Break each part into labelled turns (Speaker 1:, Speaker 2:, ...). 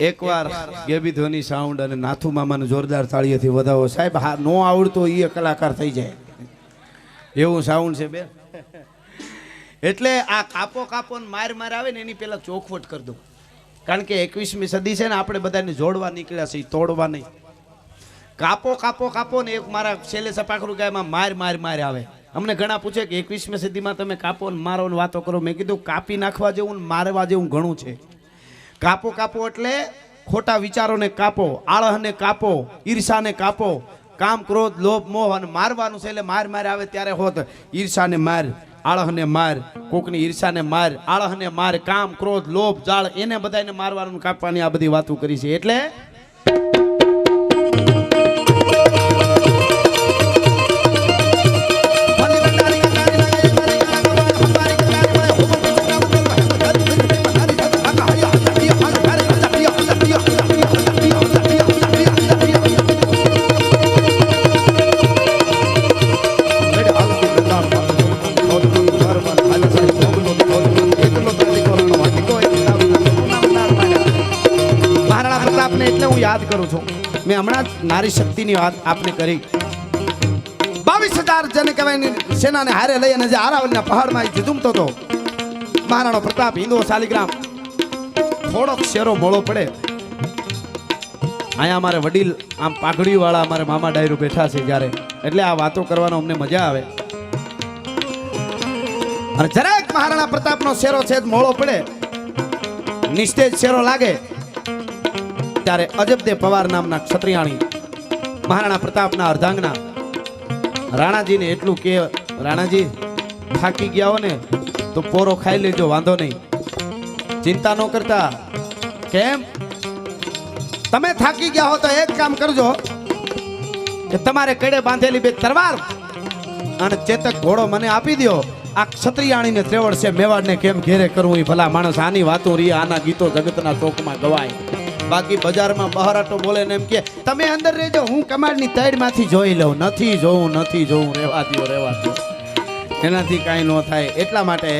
Speaker 1: એકવાર ગેબી ધોની સાઉન્ડ અને નાથુ મામાનું જોરદાર તાળીઓથી વધાવો. સાહેબ, હા, નો આવડતો એ કલાકાર થઈ જાય. એવું સાઉન્ડ છે બે એટલે આ કાપો કાપો માર માર આવે ને એની પહેલાં ચોખવટ કરી દઉં કારણ કે એકવીસમી સદી છે ને, આપણે બધાને જોડવા નીકળ્યા છીએ, તોડવા નહીં. કાપો કાપો કાપો ને એક મારા છેલ્લે સપાખરું ગાયમાં માર માર માર આવે. અમને ઘણા પૂછે કે એકવીસમી સદીમાં તમે કાપો ને મારો વાતો કરો. મેં કીધું, કાપી નાખવા જેવું ને મારવા જેવું ઘણું છે. કાપો કાપો એટલે ખોટા વિચારોને કાપો, આળહને કાપો, ઈર્ષાને કાપો. કામ, ક્રોધ, લોભ, મોહ અને મારવાનું છે એટલે માર માર આવે ત્યારે હોત. ઈર્ષાને માર, આળહને માર, કોકની ઈર્ષાને માર, આળહને માર, કામ, ક્રોધ, લોભ, જાળ, એને બધાને મારવાનું કાપવાની આ બધી વાતો કરી છે. એટલે યાદ કરું છું. મેં હમણાં જ નારી શક્તિની વાત આપને કરી. બાવીસ હજાર જેને કહેવાય સેનાને હારે લઈ અને જે આરાવલના પહાડમાં ઝૂમતો હતો મહારાણો પ્રતાપ હિન્દુ શાલિગ્રામ. થોડોક શેરો મોળો પડે. અહીંયા અમારે વડીલ આમ પાઘડી વાળા અમારે મામા ડાયરો બેઠા છે જ્યારે. એટલે આ વાતો કરવાનો અમને મજા આવે. અને જરાક મહારાણા પ્રતાપનો શેરો છે મોળો પડે. નિસ્તેજ શેરો લાગે. ત્યારે અજબદેવ પવાર નામના ક્ષત્રિયાણી મહારાણા પ્રતાપના અર્ધાંગના રાણાજીને એટલું કે, રાણાજી, થાકી ગયા હો ને તો પોરો ખાઈ લેજો, વાંધો નહીં. ચિંતા ન કરતા. કેમ? તમે થાકી ગયા હો તો એક કામ કરજો કે તમારે કડે બાંધેલી બે તરવાર અને ચેતક ઘોડો મને આપી દ્યો. આ ક્ષત્રિયાણીને ત્રેવડ છે મેવાડને કેમ ઘેરે કરવું? એ ભલા માણસ આની વાતો રહી આના ગીતો જગતના ચોકમાં ગવાય. બાકી બજારમાં બહારાટો બોલે ને એમ કે, તમે અંદર રહેજો, હું કમાડની તાઈડમાંથી જોઈ લઉં. નથી જોવું, નથી જોઉં રહેવા દો રહેવા દો એનાથી કાંઈ ન થાય. એટલા માટે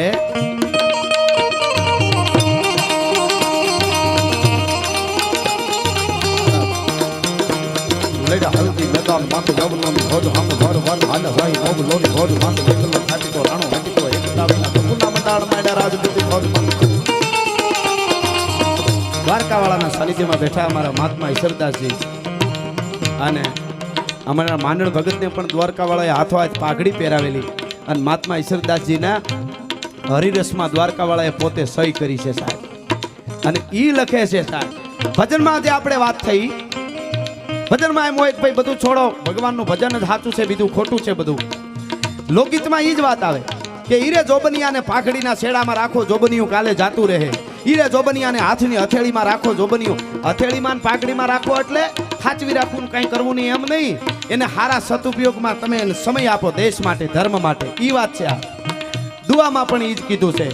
Speaker 2: લેડા
Speaker 1: દ્વારકાવાળાના સાનિધ્યમાં બેઠા અમારા મહાત્મા ઈશ્વરદાસજી. અને અમારા માંડળ ભગતને પણ દ્વારકાવાળાએ હાથો હાથ પાઘડી પહેરાવેલી. અને મહાત્મા ઈશ્વરદાસજીના હરિરસમાં દ્વારકાવાળાએ પોતે સહી કરી છે સાહેબ. અને ઈ લખે છે સાહેબ, ભજનમાં જે આપણે વાત થઈ. ભજનમાં એમ હોય ભાઈ બધું છોડો, ભગવાનનું ભજન જ સાચું છે, બીજું ખોટું છે બધું. લોકગીતમાં એ જ વાત આવે કે, હીરે જોબનિયાને પાઘડીના છેડામાં રાખો, જોબનિયું કાલે જાતું રહે. હીરે જોબનિયાને હાથની હથેળીમાં રાખો જોબનિયો. હથેળીમાં પાઘડીમાં રાખો એટલે ખાચવી રાખવું કંઈ કરવું નહીં એમ નહીં. એને હારા સદુપયોગમાં તમે એને સમય આપો દેશ માટે, ધર્મ માટે. ઈ વાત છે આ. દુઆમાં પણ ઈ જ કીધું છે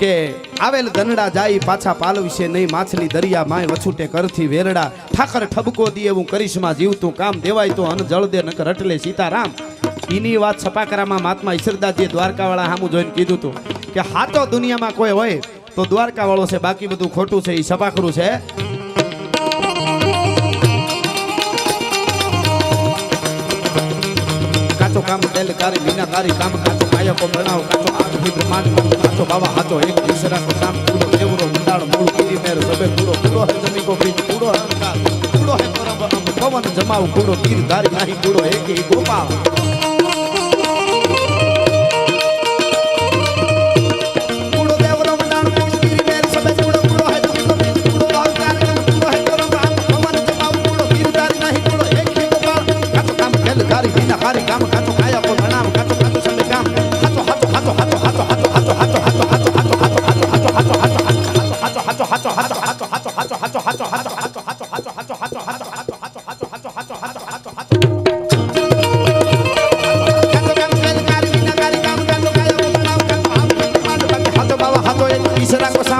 Speaker 1: કે આવેલ ધનડા જાય પાછા પાલવશે નહીં, માછલી દરિયા માય વછૂટે કરથી વેરડા. ઠાકર ઠબકો દી એવું કરિશ્મા જીવતું, કામ દેવાય તો અન જળ દે નકર રટલે સીતારામ. એની વાત છપાકરામાં મહાત્મા ઈશ્વરદાસજીએ દ્વારકાવાળા સામું જોઈને કીધું હતું કે હાતો દુનિયામાં કોઈ હોય તો દ્વારકાવાળો છે, બાકી બધું ખોટું છે એ છપાકરું છે. કાચો કામ તેલ, કારી વિના કારી કામ, કાચો કાયકો પ્રણાવ કાચો આખી બ્રહ્માંડ કાચો બાવા હાચો, એક ઈશ્વરા કો સામ, કૂડો દેવરો મંડાળ મૂળ કીધી મેર સબે કૂડો કૂડો, હે જમી કો પ્રીત કૂડો હે અંકાર કૂડો, હે પરમ અમ પવન જમાવ, કૂડો, તીર, ધારી નાહી કૂડો, એક ઈ ગોપાલ.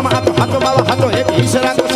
Speaker 1: হাত হাত বাবা হাত এক ঈশ্বরা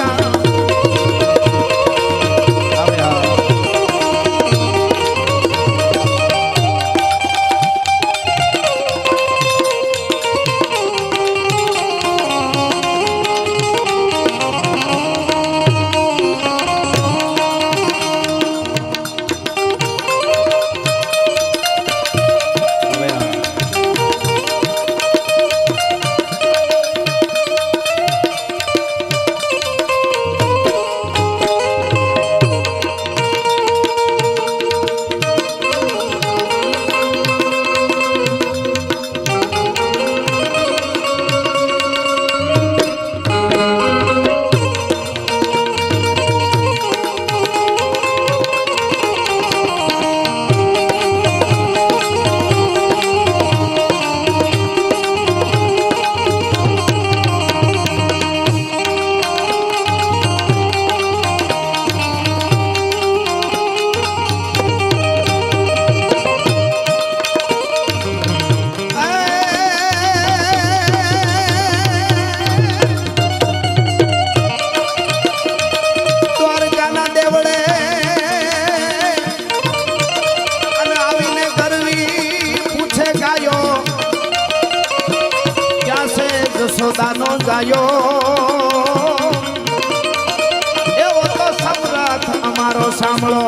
Speaker 1: પોતાનો જાયો એવો તો સમ્રાટ અમારો
Speaker 2: સાંભળો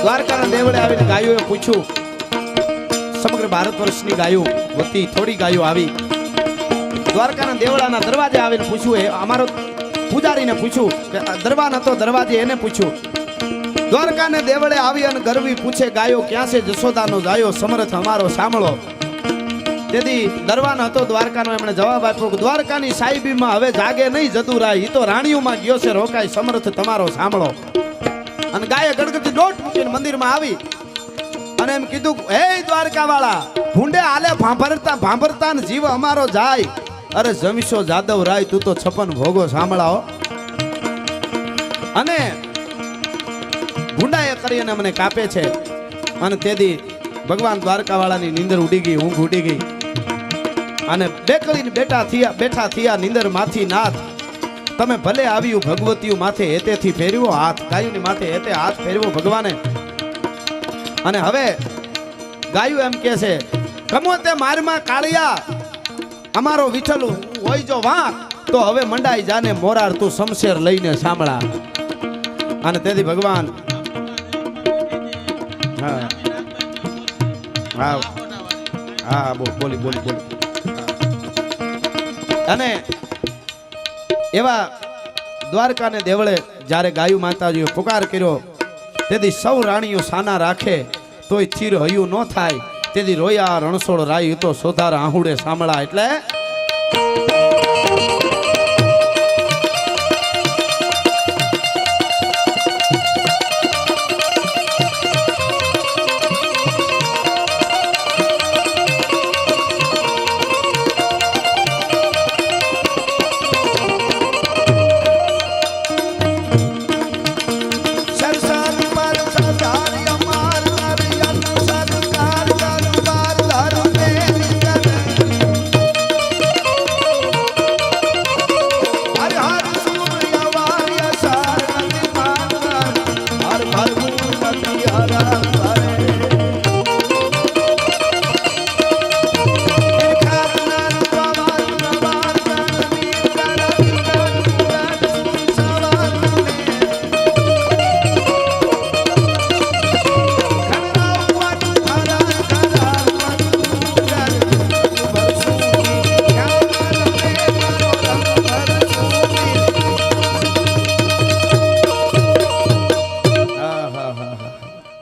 Speaker 1: દ્વારકાના દેવડે આવીને ગાયોએ પૂછ્યું સમગ્ર ગાયો વતી થોડી ગાયો આવી. દ્વારકાના દેવળાના દરવાજે આવીને પૂછ્યું, એ અમારો પૂજારીને પૂછ્યું કે દરવાન હતો દરવાજે એને પૂછ્યું. દ્વારકાને દેવળે આવી અને ગરવી પૂછે, ગાયો ક્યાં છે? જશોદાનો ગાયો, સમર્થ અમારો સાંભળો તેથી દરવાન હતો દ્વારકાનો એમણે જવાબ આપ્યો કે, દ્વારકાની સાહેબીમાં હવે જાગે નહીં જતું રાય એ તો રાણીઓમાં ગયો છે, રોકાય, સમર્થ તમારો સાંભળો અને ગાયે ગણગણતી દોટ મૂકીને મંદિરમાં આવી. અને એમ કીધું, હે દ્વારકા વાળા ભૂંડે હાલે ભાંભરતા ભાંભરતા જીવ અમારો જાય. અરે જમીશો જાદવ રાય, તું તો છપન ભોગો સાંભળાવો અને ભૂંડાએ કરીને મને કાપે છે. અને તેથી ભગવાન દ્વારકા વાળાની નીંદર ઉડી ગઈ, ઊંઘ ઉડી ગઈ. અને બેકળીને બેઠા થયા બેઠા થયા નીંદર માથી નાથ, તમે ભલે આવ્યું ભગવતીયું માથે હેતેથી ફેર્યો, હાથ ગાયુની માથે હેતે હાથ ફેરવો ભગવાને. અને હવે ગાયું એમ કે છે કમો તે મારમાં કાળિયા, અમારો વિઠલ હોય જો વાંક, તો હવે મંડાઈ જાને મોરાર તું શમશેર લઈને સાંભળા. અને તેથી ભગવાન હા. હા હા, બોલી બોલી બોલી અને એવા દ્વારકાને દેવળે જ્યારે ગાયું માતાજીએ પુકાર કર્યો, તેથી સૌ રાણીઓ સાના રાખે તોય ચીર હયું ન થાય. તેથી રોયા રણછોડ રાય તો સોધાર આહુડે સાંભળા એટલે